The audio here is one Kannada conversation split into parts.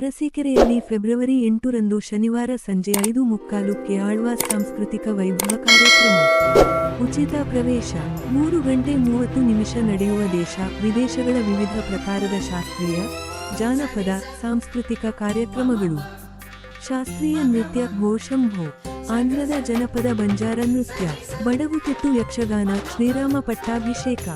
ಅರಸೀಕೆರೆಯಲ್ಲಿ ಫೆಬ್ರವರಿ ಎಂಟರಂದು ಶನಿವಾರ ಸಂಜೆ ಐದು ಮುಕ್ಕಾಲುಕ್ಕೆ ಆಳ್ವಾಸ್ ಸಾಂಸ್ಕೃತಿಕ ವೈಭವ ಕಾರ್ಯಕ್ರಮ. ಉಚಿತ ಪ್ರವೇಶ. ಮೂರು ಗಂಟೆ ಮೂವತ್ತು ನಿಮಿಷ ನಡೆಯುವ ದೇಶ, ವಿದೇಶಗಳ ವಿವಿಧ ಪ್ರಕಾರದ ಶಾಸ್ತ್ರೀಯ, ಜಾನಪದ, ಸಾಂಸ್ಕೃತಿಕ ಕಾರ್ಯಕ್ರಮಗಳು. ಶಾಸ್ತ್ರೀಯ ನೃತ್ಯ ಘೋಷಂಭೋ. ಆಂಧ್ರದ ಜನಪದ ಬಂಜಾರ ನೃತ್ಯ. ಬಡಗುತಿಟ್ಟು ಯಕ್ಷಗಾನ, ಶ್ರೀರಾಮ ಪಟ್ಟಾಭಿಷೇಕ.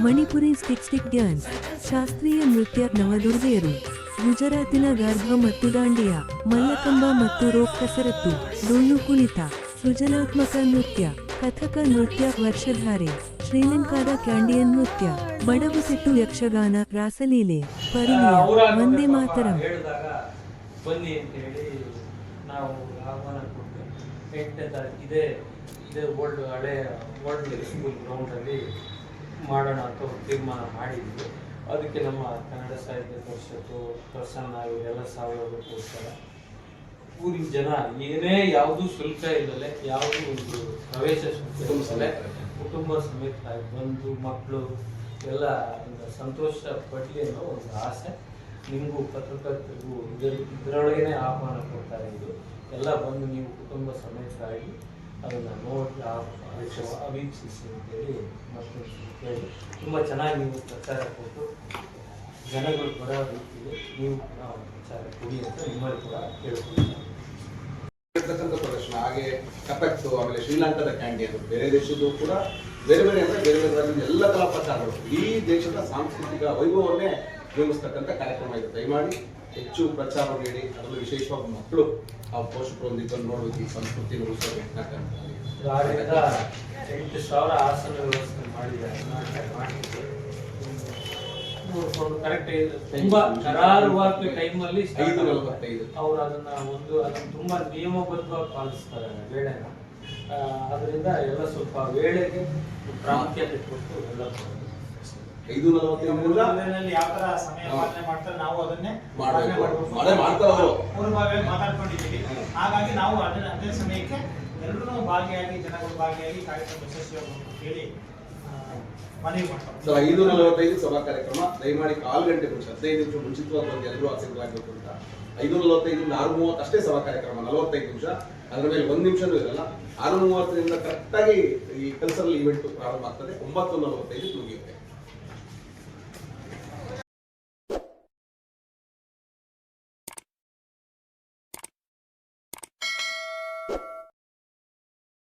Manipuri stick dance. ಶಾಸ್ತ್ರೀಯ ನೃತ್ಯ ನವದುರ್ಗೆಯರು. ಗುಜರಾತಿನ ಗರ್ಭ ಮತ್ತು ದಾಂಡಿಯಾ, ಮಲ್ಲಕಂಬ ಮತ್ತು ರೋಕ್ ಕಸರತ್ತು ಡೊಳ್ಳು ಕುಣಿತ, ಸೃಜನಾತ್ಮಕ ನೃತ್ಯ, ಕಥಕ ನೃತ್ಯ ವರ್ಷಧಾರೆ, ಶ್ರೀಲಂಕಾದ ಕ್ಯಾಂಡಿಯನ್ ನೃತ್ಯ ಬಡಗುತಿಟ್ಟು ಯಕ್ಷಗಾನ, ರಾಸಲೀಲೆ ಪರಿಣಿಯ ವಂದೇ ಮಾತರಂ. ಬನ್ನಿ ಅಂತ ಹೇಳಿ ನಾವು ಆಹ್ವಾನ ಕೊಡ್ತೇವೆ ಎಂಟನೇ ತಾರೀಕು, ಇದೇ ಓಲ್ಡ್ ಹಳೆ ಓಲ್ಡ್ ಸ್ಕೂಲ್ ಗ್ರೌಂಡಲ್ಲಿ ಮಾಡೋಣ ಅಂತ ತೀರ್ಮಾನ ಮಾಡಿದ್ವಿ. ಅದಕ್ಕೆ ನಮ್ಮ ಕನ್ನಡ ಸಾಹಿತ್ಯ ಪರಿಷತ್ತು ಪ್ರಸನ್ನ ಇವರೆಲ್ಲ ಸಹಯೋಗಕ್ಕೋಸ್ಕರ ಊರಿನ ಜನ ಏನೇ ಯಾವುದು ಶುಲ್ಕ ಇಲ್ಲದೆ ಯಾವುದು ಒಂದು ಪ್ರವೇಶ ಶುಲ್ಕ ಇಲ್ಲದೆ ಕುಟುಂಬ ಸಮೇತ ಬಂದು ಮಕ್ಕಳು ಎಲ್ಲ ಒಂದು ಸಂತೋಷ ಪಡಲಿ ಅನ್ನೋ ಒಂದು ಆಸೆ. ನಿಮಗೂ ಪತ್ರಕರ್ತರಿಗೂ ಇದರ ಇದರೊಳಗೇನೆ ಆಹ್ವಾನ ಕೊಡ್ತಾ ಇದ್ದು ಎಲ್ಲ ಬಂದು ನೀವು ಕುಟುಂಬ ಸಮೇತರಾಗಿ ಅದನ್ನು ನೋಡಿ ವೀಕ್ಷಿಸಿ ಅಂತೇಳಿ ಮತ್ತೊಂದು ಹೇಳಿ. ತುಂಬ ಚೆನ್ನಾಗಿ ನೀವು ಪ್ರಚಾರ ಕೊಟ್ಟು ಜನಗಳು ಬರೋ ರೀತಿಯಲ್ಲಿ ನೀವು ಒಂದು ಪ್ರಚಾರ ಕೊಡಿ ಅಂತ ನಿಮ್ಮಲ್ಲಿ ಕೂಡ ಕೇಳ್ಕೊಳ್ತೀನಿ ಇರ್ತಕ್ಕಂಥ ಪ್ರದರ್ಶನ. ಹಾಗೆ ಕಪೆಕ್ಟು ಆಮೇಲೆ ಶ್ರೀಲಂಕಾದ ಅದು. ಬೇರೆ ದೇಶದ್ದು ಕೂಡ ಬೇರೆ ಬೇರೆ ಅಂದ್ರೆ ಬೇರೆ ಬೇರೆ ಎಲ್ಲ ಕಲಾ ಪ್ರಕಾರಗಳು ಈ ದೇಶದ ಸಾಂಸ್ಕೃತಿಕ ವೈಭವವನ್ನೇ ಬಿಂಬಿಸ್ತಕ್ಕಂಥ ಕಾರ್ಯಕ್ರಮ ಇದೆ. ದಯಮಾಡಿ ಹೆಚ್ಚು ಪ್ರಚಾರ ನೀಡಿ ಅದರಲ್ಲೂ ವಿಶೇಷವಾಗಿ ಮಕ್ಕಳು ಆ ಪೋಷಕರೊಂದಿಗೆ ನೋಡಬೇಕು ಈ ಸಂಸ್ಕೃತಿ ಎಂಟು ಸಾವಿರ ಆಸನ ವ್ಯವಸ್ಥೆ ಮಾಡಿದ್ದಾರೆ ಕರೆಕ್ಟ್ ತುಂಬಾ ಕರಾರುವಾದ ಟೈಮಲ್ಲಿ ಐದು ನಲವತ್ತೈದು. ಅವ್ರು ಅದನ್ನ ಒಂದು ಅದನ್ನ ತುಂಬಾ ನಿಯಮಬದ್ಧವಾಗಿ ಪಾಲಿಸ್ತಾರೆ ವೇಳೆನ. ಅದರಿಂದ ಎಲ್ಲ ಸ್ವಲ್ಪ ವೇಳೆಗೆ ಪ್ರಾಮುಖ್ಯತೆ ಕೊಟ್ಟು ಎಲ್ಲ. ಐದು ನಲವತ್ತೈದರಿಂದ ಯಾವ ತರ ಸಮಯ ಪಾಲನೆ ಮಾಡ್ತಾರೆ ನಾವು ಅದನ್ನೇ ಮಾಡೇ ಮಾಡ್ತಾರೆ ಅವರು. ಪೂರ್ವಭಾವಿಯಾಗಿ ಮಾತಾಡ್ಕೊಂಡಿದ್ದೀವಿ. ಹಾಗಾಗಿ ನಾವು ಅದನ್ನ ಅದೇ ಸಮಯಕ್ಕೆ ಎಲ್ಲರೂ ಭಾಗಿಯಾಗಿ ಜನಗಳು ಭಾಗಿಯಾಗಿ ಕಾರ್ಯಕ್ರಮ ಯಶಸ್ವಿಯಾಗಬೇಕು ಅಂತ ಹೇಳಿ ಮನವಿ ಮಾಡ್ತಾರೆ ಸೊ ಐದು ನಲವತ್ತೈದು ಸಭಾ ಕಾರ್ಯಕ್ರಮ. ದಯಮಾಡಿ ಕಾಲು ಗಂಟೆ ಮುಂಚೆ ಹದಿನೈದು ನಿಮಿಷ ಮುಂಚಿತವಾಗಿ ಬಂದು ಎಲ್ಲರೂ ಆಸಕ್ತರಾಗಬೇಕು ಅಂತ. ಐದು ನಲವತ್ತೈದರಿಂದ ಆರು ಮೂವತ್ತು ಅಷ್ಟೇ ಸಭಾ ಕಾರ್ಯಕ್ರಮ ನಲವತ್ತೈದು ನಿಮಿಷ. ಅದರ ಮೇಲೆ ಒಂದು ನಿಮಿಷನೂ ಇರಲ್ಲ. ಆರು ಮೂವತ್ತರಿಂದ ಕರೆಕ್ಟಾಗಿ ಈ ಕಲ್ಚರಲ್ ಇವೆಂಟ್ ಪ್ರಾರಂಭ ಆಗ್ತದೆ. ಒಂಬತ್ತು ನಲವತ್ತೈದು ಮುಗಿಯುತ್ತೆ.